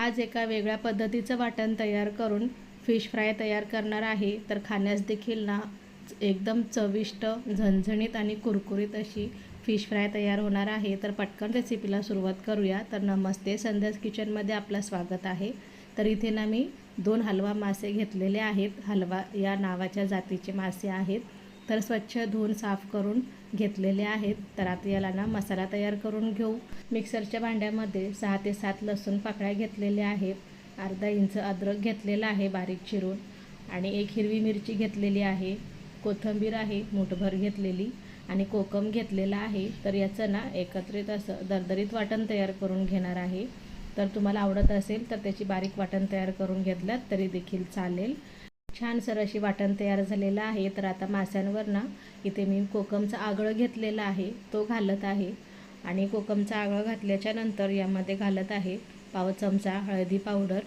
आज एका वेगळ्या पद्धतीचं वाटण तयार करून फिश फ्राय तयार करणार आहे. तर खाण्यास देखील ना एकदम चविष्ट झणझणीत आणि कुरकुरीत अशी फिश फ्राय तयार होणार आहे. तर पटकन रेसिपीला सुरुवात करूया. तर नमस्ते संध्यास किचनमध्ये आपलं स्वागत आहे. तर इथे ना मी दोन हलवा मासे घेतलेले आहेत. हलवा या नावाच्या जातीचे मासे आहेत. तर स्वच्छ धुवून साफ करून घेतलेले आहेत. तर आता याला ना मसाला तयार करून घेऊ. मिक्सरच्या भांड्यामध्ये सहा ते सात लसूण पाकळ्या घेतलेल्या आहेत. अर्धा इंच अद्रक घेतलेला आहे बारीक चिरून. आणि एक हिरवी मिरची घेतलेली आहे. कोथिंबीर आहे मुठभर घेतलेली. आणि कोकम घेतलेला आहे. तर याचं ना एकत्रित असं दरदरीत वाटण तयार करून घेणार आहे. तर तुम्हाला आवडत असेल तर त्याची बारीक वाटण तयार करून घेतल्यात तरी देखील चालेल. छान सर अशी वाटण तयार झालेलं आहे. तर आता मास्यांवर ना इथे मी कोकमचा आगळं घेतलेला आहे. तो घालत आहे. आणि कोकमचा आगळं घातल्याच्या नंतर यामध्ये घालत आहे पाव चमचा हळदी पावडर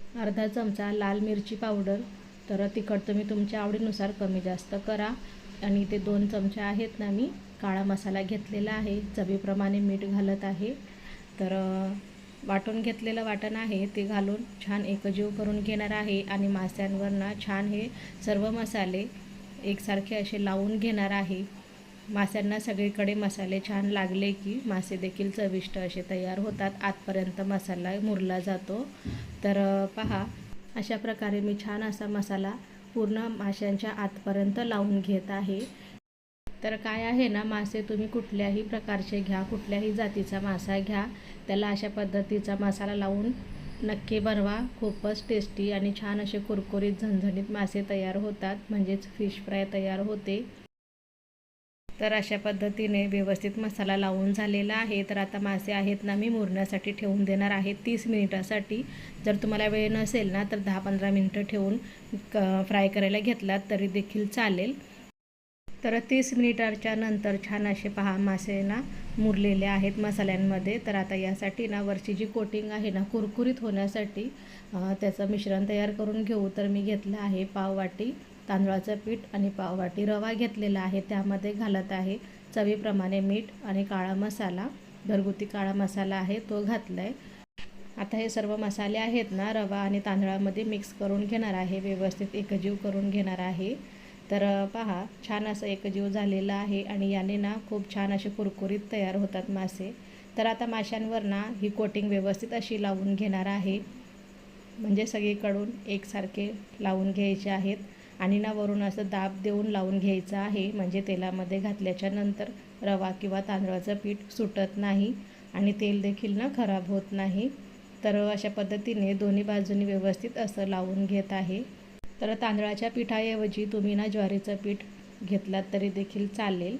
अर्धा चमचा लाल मिरची पावडर. तर तिखट तुम्ही तुमच्या आवडीनुसार कमी जास्त करा. आणि इथे दोन चमचे आहेत ना मी काळा मसाला घेतलेला आहे. चवीप्रमाणे मीठ घालत आहे. तर वाटून घेतलेलं वाटण आहे ते घालून छान एकजीव करून घेणार आहे आणि मास्यांवर ना छान हे सर्व मसाले एकसारखे असे लावून घेणार आहे. मास्यांना सगळीकडे मसाले छान लागले की मासे देखील चविष्ट असे तयार होतात. आतपर्यंत मसाला मुरला जातो. तर पहा अशा प्रकारे मी छान असा मसाला पूर्ण माशांच्या आतपर्यंत लावून घेत आहे. तर काय आहे ना मासे तुम्ही कुठल्याही प्रकारचे घ्या कुठल्याही जातीचा मासा घ्या. त्याला अशा पद्धतीचा मसाला लावून नक्की बनवा खूपच टेस्टी आणि छान असे कुरकुरीत झणझणीत मासे तयार होतात. म्हणजेच फिश फ्राय तयार होते. तर अशा पद्धतीने व्यवस्थित मसाला लावून झालेला आहे. तर आता मासे आहेत ना मी मुरण्यासाठी ठेवून देणार आहे तीस मिनिटासाठी. जर तुम्हाला वेळ नसेल ना तर दहा पंधरा मिनटं ठेवून क फ्राय करायला घेतलात तरी देखील चालेल. तर तीस मिनिटाच्या नंतर छान असे पहा मासे ना मुरलेले आहेत मसाल्यांमध्ये. तर आता यासाठी ना वरची जी कोटिंग आहे ना कुरकुरीत होण्यासाठी त्याचं मिश्रण तयार करून घेऊ. तर मी घेतलं आहे पाववाटी तांदळाचं पीठ आणि पाववाटी रवा घेतलेला आहे. त्यामध्ये घालत आहे चवीप्रमाणे मीठ आणि काळा मसाला घरगुती काळा मसाला आहे तो घातला आहे आता हे सर्व मसाले आहेत ना रवा आणि तांदळामध्ये मिक्स करून घेणार आहे व्यवस्थित एकजीव करून घेणार आहे. तर पहा छान असं एकजीव झालेला आहे आणि याने ना खूप छान असे कुरकुरीत तयार होतात मासे. तर आता माशांवर ना ही कोटिंग व्यवस्थित अशी लावून घेणार आहे. म्हणजे सगळीकडून एकसारखे लावून घ्यायचे आहेत आणि ना वरून असं दाब देऊन लावून घ्यायचं आहे. म्हणजे तेलामध्ये घातल्याच्या नंतर रवा किंवा तांदळाचं पीठ सुटत नाही आणि तेल देखील ना खराब होत नाही. तर अशा पद्धतीने दोन्ही बाजूनी व्यवस्थित असं लावून घेत आहे. तर तांदळाच्या पिठाऐवजी तुम्ही ना ज्वारीचं पीठ घेतलात तरी देखील चालेल.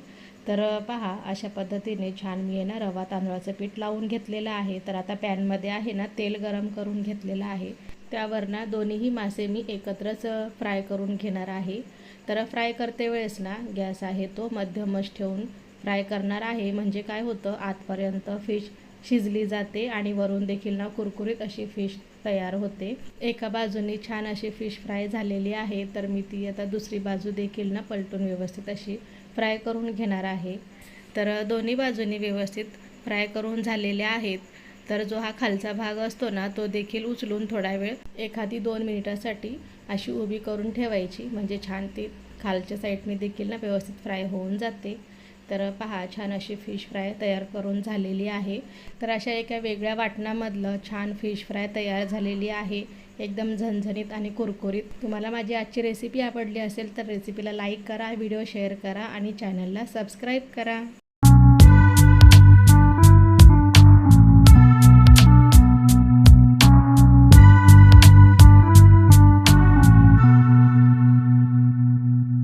तर पहा अशा पद्धतीने छान मी आहे ना रवा तांदळाचं पीठ लावून घेतलेलं आहे. तर आता पॅनमध्ये आहे ना तेल गरम करून घेतलेलं आहे. त्यावर ना दोन्हीही मासे मी एकत्रच फ्राय करून घेणार आहे. तर फ्राय करते वेळेस ना गॅस आहे तो मध्यमच ठेवून फ्राय करणार आहे. म्हणजे काय होतं आतपर्यंत फिश शिजली जाते आणि वरून देखील ना कुरकुरीत अशी फिश तयार होते. एका बाजूने छान अशी फिश फ्राय झालेली आहे. तर मी ती आता दुसरी बाजू देखील ना पलटून व्यवस्थित अशी फ्राय करून घेणार आहे. तर दोन्ही बाजूनी व्यवस्थित फ्राय करून झालेले आहेत. तर जो हा खालचा भाग असतो ना तो देखील उचलून थोडा वेळ एखादी दोन मिनिटासाठी अशी उभी करून ठेवायची. म्हणजे छान ती खालच्या साईडने देखील ना व्यवस्थित फ्राय होऊन जाते. तर पहा छान अशी फिश फ्राय तयार करून झालेली आहे. तर अशा एका वेगळ्या वाटणामधलं छान फिश फ्राय तयार झालेली आहे. एकदम झणझणीत आणि कुरकुरीत. तुम्हाला माझी आजची रेसिपी आवडली असेल तर रेसिपीला लाईक करा व्हिडिओ शेअर करा आणि चॅनलला सबस्क्राईब करा.